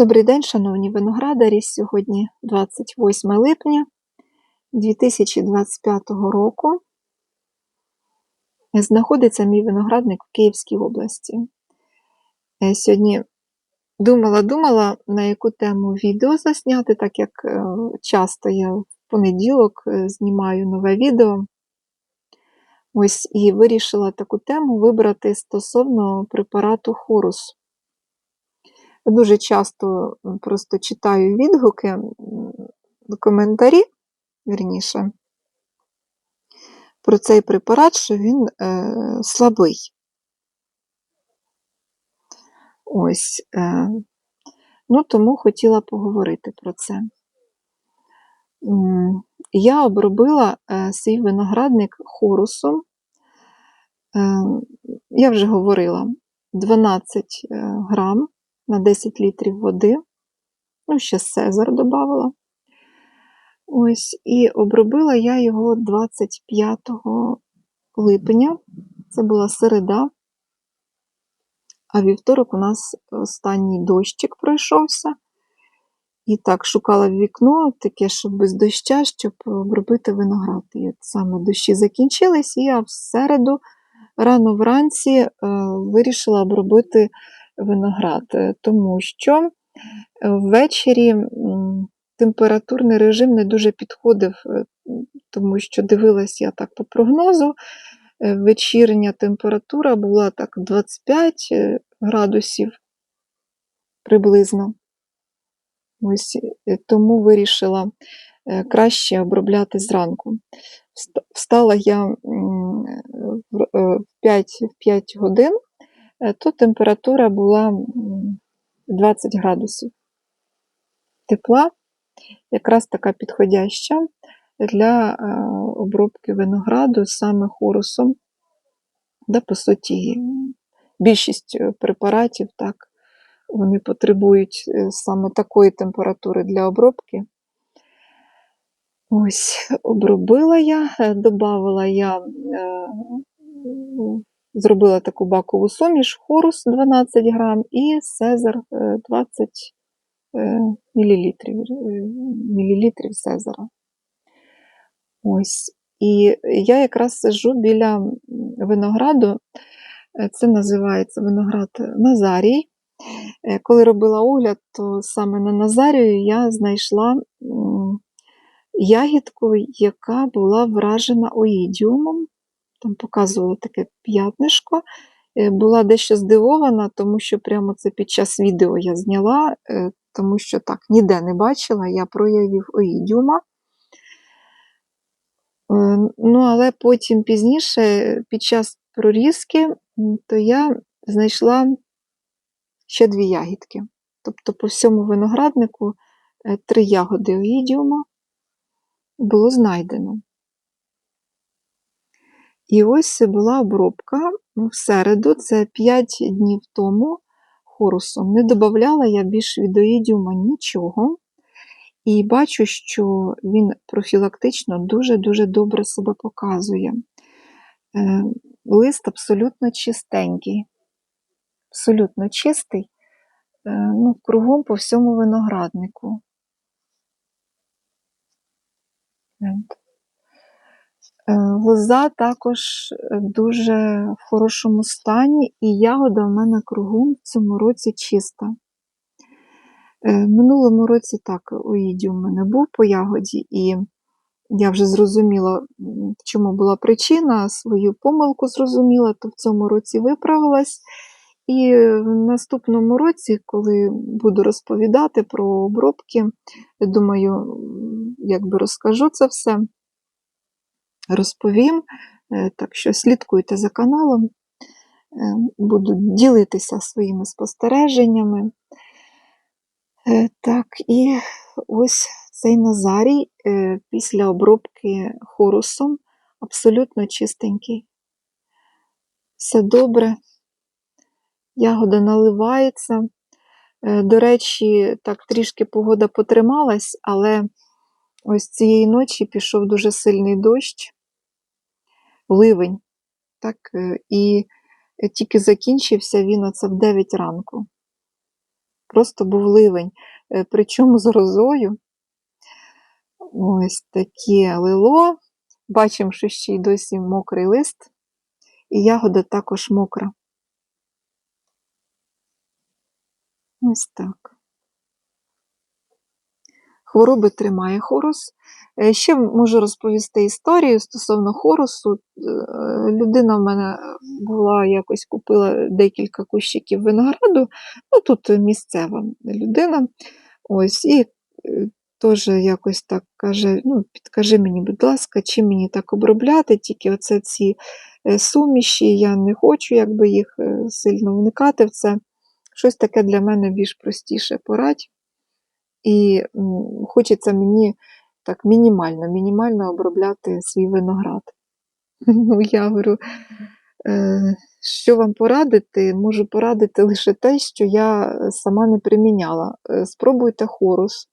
Добрий день, шановні виноградарі. Сьогодні 28 липня 2025 року. Знаходиться мій виноградник в Київській області. Е, Сьогодні думала-думала, на яку тему відео засняти, так як е, часто я в понеділок е, знімаю нове відео. Ось і вирішила таку тему вибрати стосовно препарату Хорус. Дуже часто просто читаю відгуки, коментарі, вірніше, про цей препарат, що він е, слабий. Ось. Е, ну, тому хотіла поговорити про це. Я обробила е, свій виноградник хорусом. Е, я вже говорила 12 е, грам на 10 літрів води. Ну, ще Цезар додавала. Ось, і обробила я його 25 липня. Це була середа. А вівторок у нас останній дощик пройшовся. І так, шукала вікно, таке, щоб без доща, щоб обробити виноград. І от саме дощі закінчились, і я в середу, рано вранці, е, вирішила обробити виноград, е, тому що ввечері температурний режим не дуже підходив, е, тому що дивилась я так по прогнозу. е, Вечірня температура була так 25 е, градусів приблизно. Ось тому вирішила краще обробляти зранку. Встала я в е, 5, в 5 годин, то температура була 20 градусів тепла, якраз така підходяща для е, обробки винограду саме хорусом. Да, по суті, більшість е, препаратів так, вони потребують е, саме такої температури для обробки. Ось, обробила я, е, додавала я, е, зробила таку бакову суміш, хорус 12 грам і Цезар е, 20 е, мілілітрів, е, мілілітрів Цезара. Ось. І я якраз сиджу біля винограду, е, це називається виноград Назарій. Е, Коли робила огляд, то саме на Назарію я знайшла ягідку, яка була вражена оїдіумом. Там показувало таке п'ятнишко. Е, Була дещо здивована, тому що прямо це під час відео я зняла, е, тому що так ніде не бачила я проявів оїдіума. Е, Ну, але потім пізніше, під час прорізки, то я знайшла ще дві ягідки. Тобто по всьому винограднику три ягоди оїдіума було знайдено. І ось була обробка в середу, це 5 днів тому хорусом. Не додавала я більш від нічого. І бачу, що він профілактично дуже-дуже добре себе показує. Е, Лист абсолютно чистенький, абсолютно чистий, е, ну, кругом по всьому винограднику. От. Е, Лоза також е, дуже в хорошому стані, і ягода в мене кругом в цьому році чиста. Е, минулому році так, у мене був по ягоді, і я вже зрозуміла, в чому була причина, свою помилку зрозуміла, то в цьому році виправилась. І в наступному році, коли буду розповідати про обробки, думаю, якби розкажу це все, розповім. Е, Так що слідкуйте за каналом, Е, буду ділитися своїми спостереженнями. Е, Так, і ось цей Назарій після обробки хорусом абсолютно чистенький. Все добре, ягода наливається. До речі, так трішки погода потрималась, але ось цієї ночі пішов дуже сильний дощ, ливень. Так, е, і тільки закінчився він оце в 9 ранку. просто був ливень, е, причому з грозою. Ось таке лило. Бачимо, що ще й досі мокрий лист, і ягода також мокра. Ось так. Хвороби тримає хорус. Е, Ще можу розповісти історію стосовно хорусу. Е, Людина в мене була якось купила декілька кущиків винограду, ну тут місцева людина. Ось, і е, теж якось так каже: ну, підкажи мені, будь ласка, чим мені так обробляти, тільки оце ці суміші, я не хочу якби їх сильно вникати в це. Щось таке для мене більш простіше порадь. І хочеться мені так мінімально, мінімально обробляти свій виноград. Ну, я говорю, е, що вам порадити? Можу порадити лише те, що я сама не приміняла. Е, Спробуйте хорус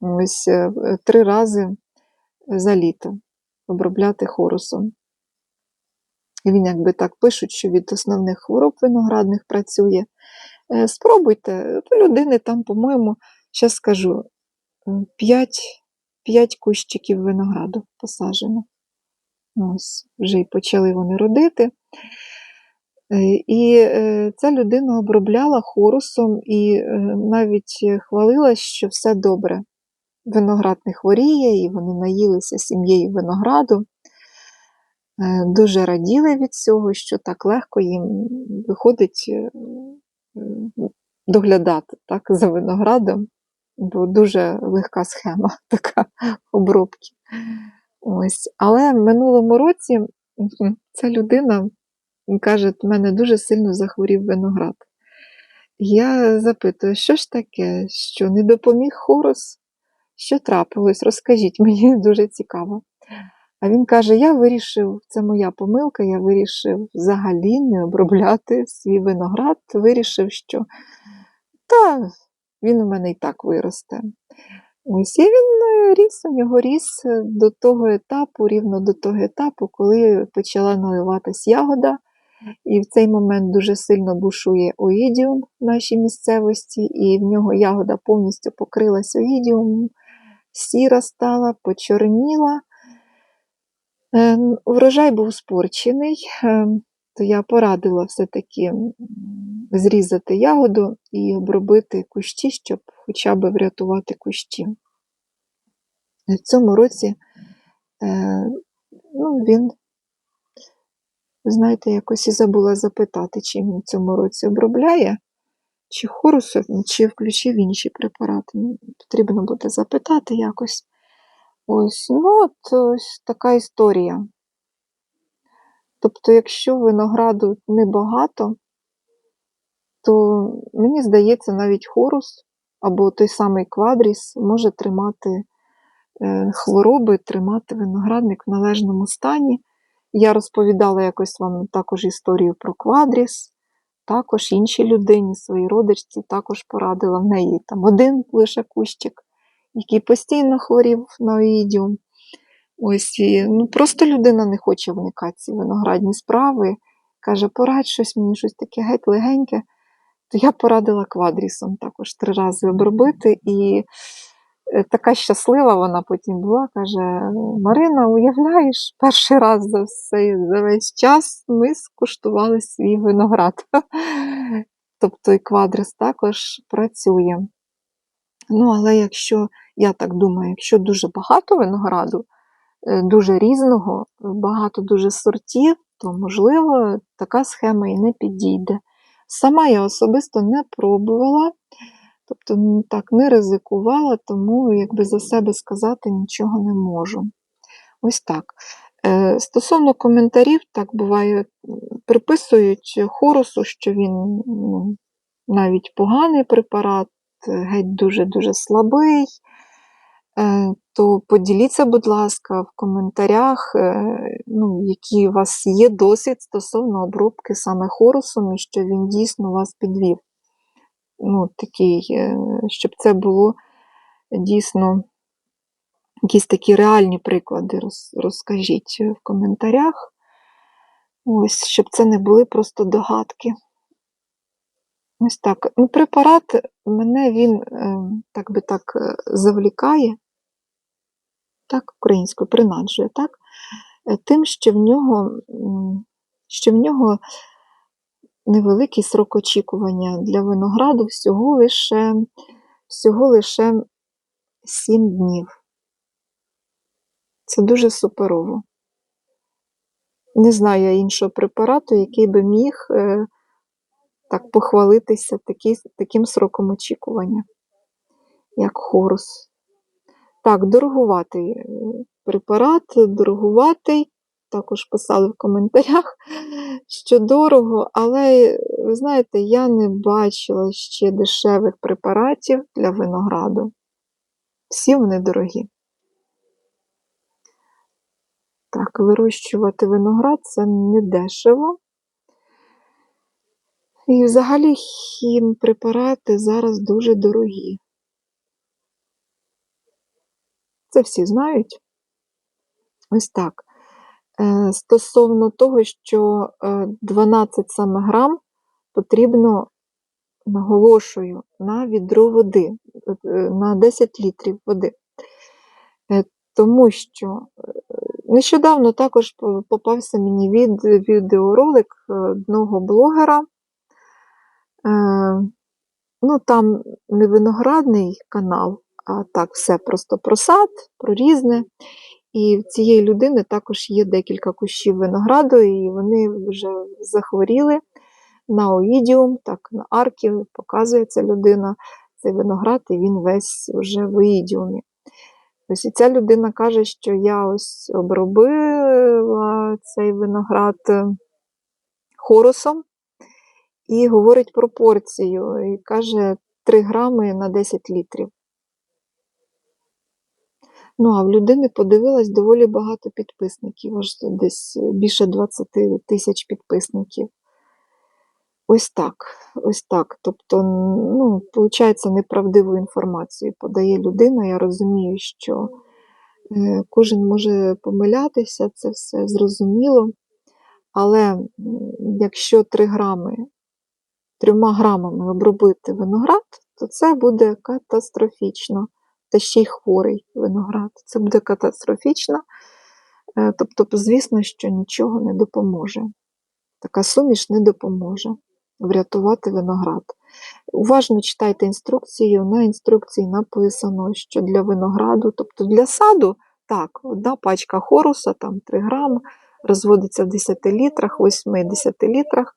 ось е, е, три рази за літо обробляти хорусом. Він якби так пишуть, що від основних хвороб виноградних працює. Е, Спробуйте, у людини там, по-моєму, зараз скажу, 5, 5 кущиків винограду посаджено. Ось, вже й почали вони родити. Е, І е, ця людина обробляла хорусом і е, навіть хвалила, що все добре. Виноград не хворіє, і вони наїлися сім'єю винограду. Е, Дуже раділи від цього, що так легко їм виходить е, е, доглядати так, за виноградом, дуже легка схема така обробки. Ось. Але в минулому році ця людина каже, в мене дуже сильно захворів виноград. Я запитую, що ж таке, що не допоміг хорус? Що трапилось? Розкажіть, мені дуже цікаво. А він каже: я вирішив, це моя помилка, я вирішив взагалі не обробляти свій виноград, вирішив, що та, він у мене і так виросте. Ось і він е, ріс, у нього ріс е, до того етапу, рівно до того етапу, коли почала наливатись ягода. І в цей момент дуже сильно бушує оїдіум в нашій місцевості, і в нього ягода повністю покрилась оїдіумом, сіра стала, почорніла. Е, Врожай був спорчений, то я порадила все-таки зрізати ягоду і обробити кущі, щоб хоча б врятувати кущі. В цьому році е, ну, він, знаєте, якось і забула запитати, чи він в цьому році обробляє, чи хорусом, чи включив інші препарати. Ну, Потрібно буде запитати якось. Ось, ну, от ось така історія. Тобто, якщо винограду небагато, то мені здається, навіть хорус або той самий квадріс може тримати е, хвороби, тримати виноградник в належному стані. Я розповідала якось вам також історію про квадріс, також іншій людині, своїй родичці, також порадила в неї там один лише кущик, який постійно хворів на оїдіум. Ось ну, просто людина не хоче вникати ці виноградні справи. Каже, порадь щось мені, щось таке геть легеньке. Я порадила квадрісом також три рази обробити. І е, така щаслива вона потім була. Каже: Марина, уявляєш, перший раз за, все, за весь час ми скуштували свій виноград. Тобто і квадрис також працює. Ну, але якщо, я так думаю, якщо дуже багато винограду, е, дуже різного, багато дуже сортів, то, можливо, така схема і не підійде. Сама я особисто не пробувала, тобто так не ризикувала, тому якби за себе сказати нічого не можу. Ось так. Е, Стосовно коментарів, так буває, приписують хорусу, що він ну, навіть поганий препарат, геть дуже-дуже слабий. Е, То поділіться, будь ласка, в коментарях, е, ну, який у вас є досвід стосовно обробки саме хорусом, і що він дійсно вас підвів. Ну, такий, е, щоб це було дійсно якісь такі реальні приклади, розкажіть в коментарях. Ось, щоб це не були просто догадки. Ось так. Ну, препарат мене він, так би так, завлікає, так, українською, принаджує, так, е, тим, що в нього, що в нього невеликий срок очікування для винограду всього лише, всього лише 7 днів. Це дуже суперово. Не знаю іншого препарату, який би міг е, так похвалитися такий, таким сроком очікування, як хорус. Так, дорогуватий е, препарат, дорогуватий. Також писали в коментарях, що дорого, але, ви знаєте, я не бачила ще дешевих препаратів для винограду. Всі вони дорогі. Так, вирощувати виноград це не дешево. І взагалі хімпрепарати зараз дуже дорогі. Це всі знають. Ось так. Е, Стосовно того, що е, 12 саме грам потрібно, наголошую, на відро води, е, на 10 літрів води. Е, Тому що е, нещодавно також попався мені від, відеоролик е, одного блогера. Е, Ну, там не виноградний канал, так все просто про сад, про різне. І в цієї людини також є декілька кущів винограду, і вони вже захворіли на оїдіум, так, на аркі, показує ця людина цей виноград, і він весь вже в оїдіумі. Ось і ця людина каже, що я ось обробила цей виноград е, хорусом і говорить пропорцію, і каже 3 грами на 10 літрів. Ну, а в людини подивилась доволі багато підписників, аж десь більше 20 тисяч підписників. Ось так, ось так. Тобто, ну, виходить, неправдиву інформацію подає людина. Я розумію, що е, кожен може помилятися, це все зрозуміло. Але якщо 3 грами, 3 грамами обробити виноград, то це буде катастрофічно. Та ще й хворий виноград. Це буде катастрофічно. Е, Тобто, звісно, що нічого не допоможе. Така суміш не допоможе врятувати виноград. Уважно читайте інструкцію. На інструкції написано, що для винограду, тобто для саду, так, одна пачка хоруса, там 3 грами, розводиться в 10 літрах, 8-10 літрах.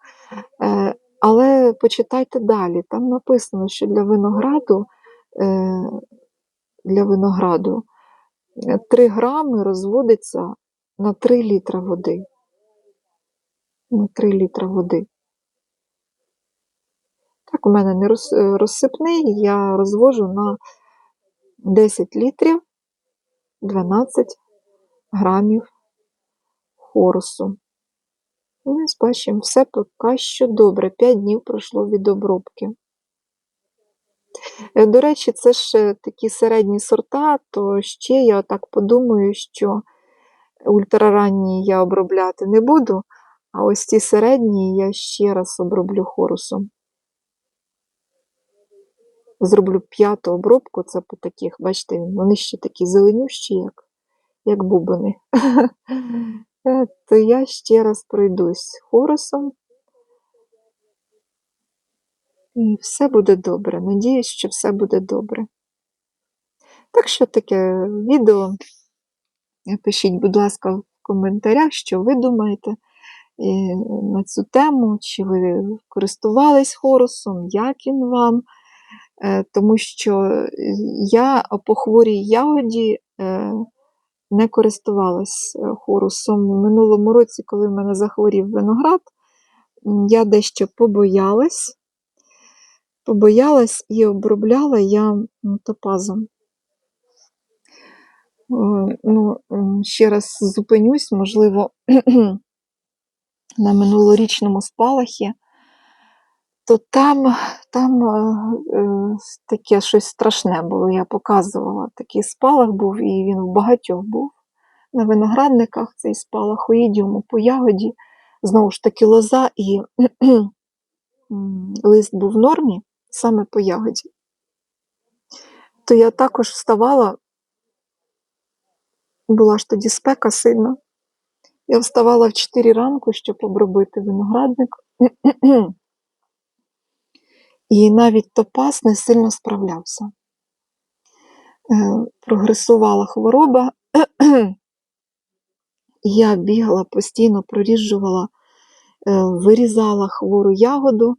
Е, Але почитайте далі. Там написано, що для винограду, е, для винограду 3 грами розводиться на 3 літра води. На 3 літра води. Так, у мене не е, розсипний, я розвожу на 10 літрів 12 грамів хорусу. Ну, і бачимо, все поки що добре. 5 днів пройшло від обробки. Е, До речі, це ж е, такі середні сорта, то ще я так подумаю, що ультраранні я обробляти не буду, а ось ці середні я ще раз оброблю хорусом. Зроблю п'яту обробку, це по таких, бачите, вони ще такі зеленющі, як, як бубини. Е, То я ще раз пройдусь хорусом. І все буде добре. Надіюсь, що все буде добре. Так що таке відео. Пишіть, будь ласка, в коментарях, що ви думаєте е, на цю тему, чи ви користувались хорусом, як він вам. Е, Тому що я по хворій ягоді е, не користувалась хорусом. В минулому році, коли в мене захворів виноград, я дещо побоялась. Побоялась і обробляла я топазом. Е, Ну, ще раз зупинюсь, можливо, на минулорічному спалахі, то там, там е, е, таке щось страшне було. Я показувала. Такий спалах був, і він в багатьох був. На виноградниках цей спалах у ідіуму по ягоді. Знову ж таки, лоза і лист був в нормі саме по ягоді, то я також вставала, була ж тоді спека сильна. Я вставала в 4 ранку, щоб обробити виноградник. І навіть топаз не сильно справлявся. Е, Прогресувала хвороба. Я бігала постійно, проріжджувала, е, вирізала хвору ягоду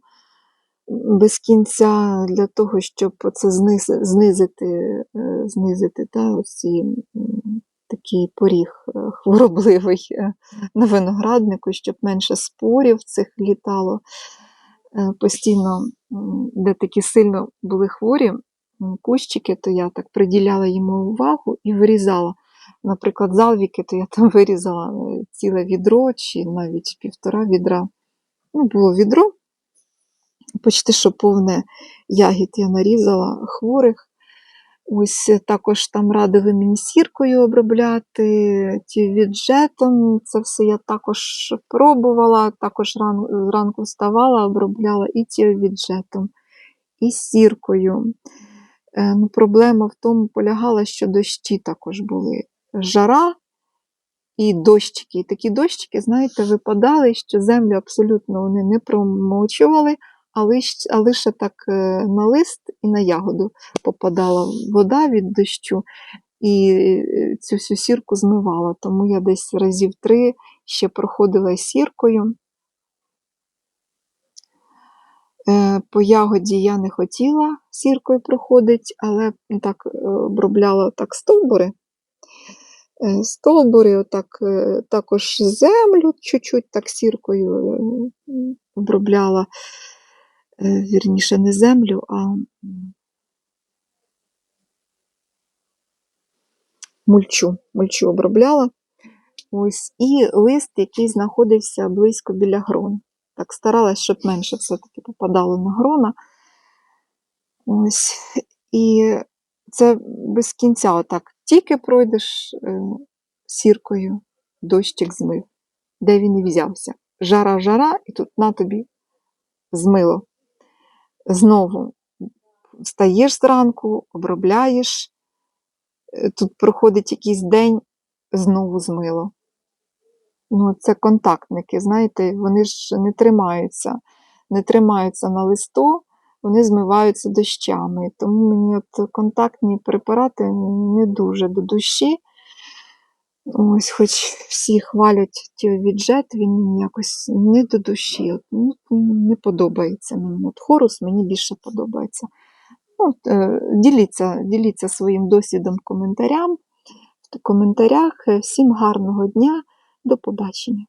без кінця для того, щоб це зниз- знизити, е, знизити та, оці, такий поріг е, хворобливий е, на винограднику, щоб менше спорів цих літало. Постійно, де такі сильно були хворі кущики, то я так приділяла йому увагу і вирізала. Наприклад, залвіки, то я там вирізала ціле відро чи навіть півтора відра. Ну, було відро, почти що повне ягід я нарізала хворих. Ось е, також там радили мені сіркою обробляти, тівіджетом. Це все я також пробувала, також ран, зранку вставала, обробляла і тівіджетом, і сіркою. Е, ну, проблема в тому полягала, що дощі також були. Жара і дощики. І такі дощики, знаєте, випадали, що землю абсолютно вони не промочували, а лише, а лише так е, на лист і на ягоду попадала вода від дощу, і е, цю всю сірку змивала. Тому я десь разів три ще проходила сіркою. Е, По ягоді я не хотіла сіркою проходити, але так обробляла так стовбури. Стовбури, отак, також землю чуть-чуть так сіркою обробляла. Е, Вірніше, не землю, а мульчу. Мульчу обробляла. Ось, і лист, який знаходився близько біля грон. Так старалась, щоб менше все-таки попадало на грона. Ось. І це без кінця, отак. Тільки пройдеш е, сіркою, дощик змив. Де він і взявся. Жара-жара, і тут на тобі змило. Знову встаєш зранку, обробляєш, е, тут проходить якийсь день, знову змило. Ну, це контактники, знаєте, вони ж не тримаються, не тримаються на листу, вони змиваються дощами. Тому мені от контактні препарати не дуже до душі. Ось, хоч всі хвалять тіовіджет, він мені якось не до душі. От, ну, не подобається мені. От хорус мені більше подобається. От, е, діліться, діліться своїм досвідом коментарям, в коментарях. Всім гарного дня, до побачення.